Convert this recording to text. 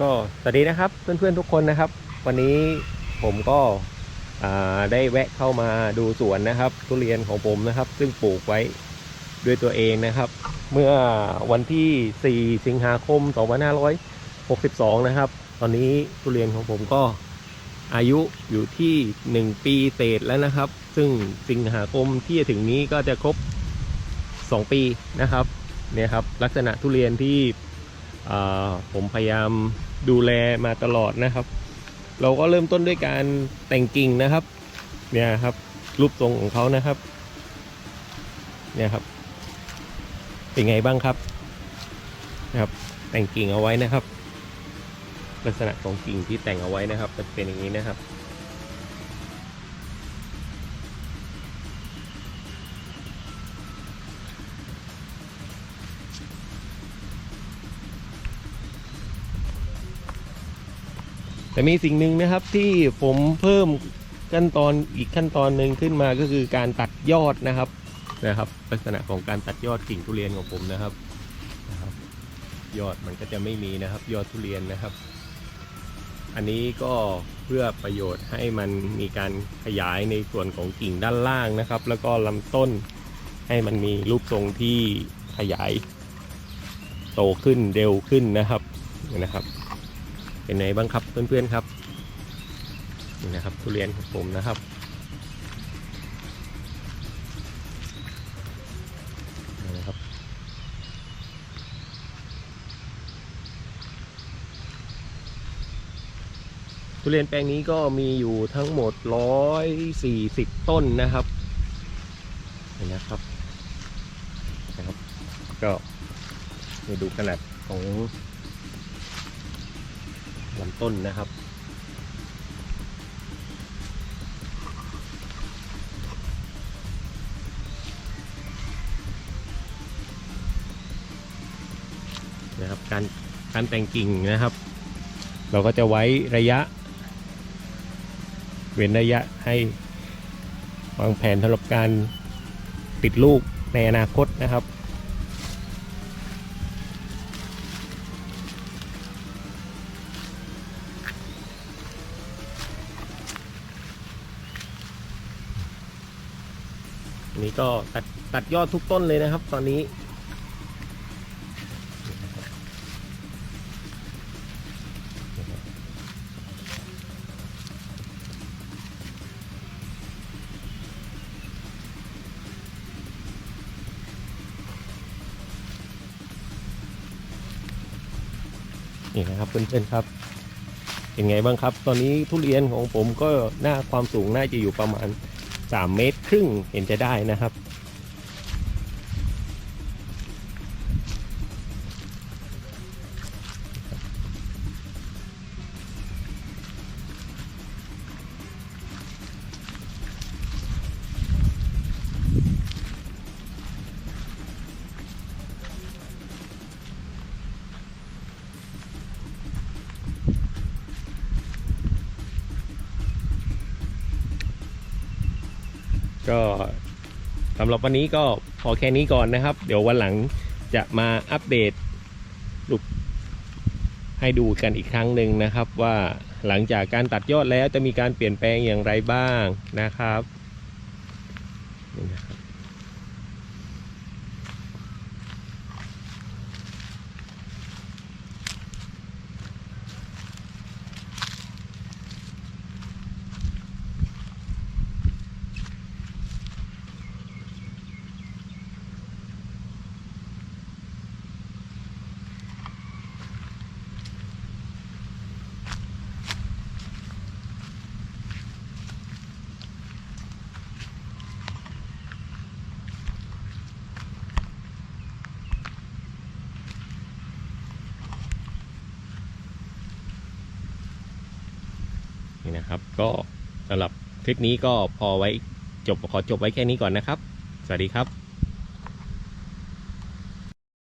ก็สวัสดีนะครับเพื่อนๆทุกคนนะครับ วันนี้ผมก็ได้แวะเข้ามาดูสวนนะครับ ทุเรียนของผมนะครับ ซึ่งปลูกไว้ด้วยตัวเองนะครับ เมื่อวันที่ 4 สิงหาคม 2562 นะครับ ตอนนี้ทุเรียนของผมก็อายุอยู่ที่ 1 ปีเศษแล้วนะครับ ซึ่งสิงหาคมที่จะถึงนี้ก็จะครบ 2 ปีนะครับเนี่ยครับลักษณะทุเรียนที่ ผมพยายามดูแลมาตลอดนะครับ เราก็เริ่มต้นด้วยการแต่งกิ่งนะครับ เนี่ยครับ รูปทรงของเขานะครับ เนี่ยครับ เป็นไงบ้างครับนะครับ แต่งกิ่งเอาไว้นะครับ ลักษณะของกิ่งที่แต่งเอาไว้นะครับจะเป็นอย่างนี้นะครับ แต่มีสิ่งหนึ่งนะครับที่ผมเพิ่มขั้นตอนอีกขั้นตอนหนึ่งขึ้นมาก็คือการตัดยอดนะครับนะครับ ลักษณะของการตัดยอดกิ่งทุเรียนของผมนะครับนะครับ ยอดมันก็จะไม่มีนะครับ ยอดทุเรียนนะครับ อันนี้ก็เพื่อประโยชน์ให้มันมีการขยายในส่วนของกิ่งด้านล่างนะครับ แล้วก็ลำต้นให้มันมีรูปทรงที่ขยาย โตขึ้นเร็วขึ้นนะครับนะครับ เป็นไงบ้างครับเพื่อนๆครับนี่นะครับทุเรียนของผมนะครับนี่นะครับทุเรียนแปลงนี้ก็มีอยู่ทั้งหมด 140 ต้นนะครับนี่นะครับนะครับ ก็มาดูขนาดของ ลำต้นนะครับนะครับการการแต่งกิ่งนะครับ เราก็จะไว้ระยะ เว้นระยะให้วางแผนสำหรับการติดลูกในอนาคตนะครับ อันนี้ก็ตัดตัดยอดทุกต้นเลยนะครับ ตอนนี้ นี่นะครับเพื่อนๆครับ เป็นไงบ้างครับ ตอนนี้ทุเรียนของผมก็หน้าความสูงน่าจะอยู่ประมาณ 3 เมตรครึ่งเห็นจะได้นะครับ ก็สำหรับวันนี้ก็พอแค่นี้ก่อนนะครับ เดี๋ยววันหลังจะมาอัปเดตลูกให้ดูกันอีกครั้งหนึ่งนะครับ ว่าหลังจากการตัดยอดแล้วจะมีการเปลี่ยนแปลงอย่างไรบ้างนะครับนี่นะครับ นะครับ ก็สำหรับคลิปนี้ก็พอไว้จบขอจบไว้แค่นี้ก่อนนะครับ สวัสดีครับ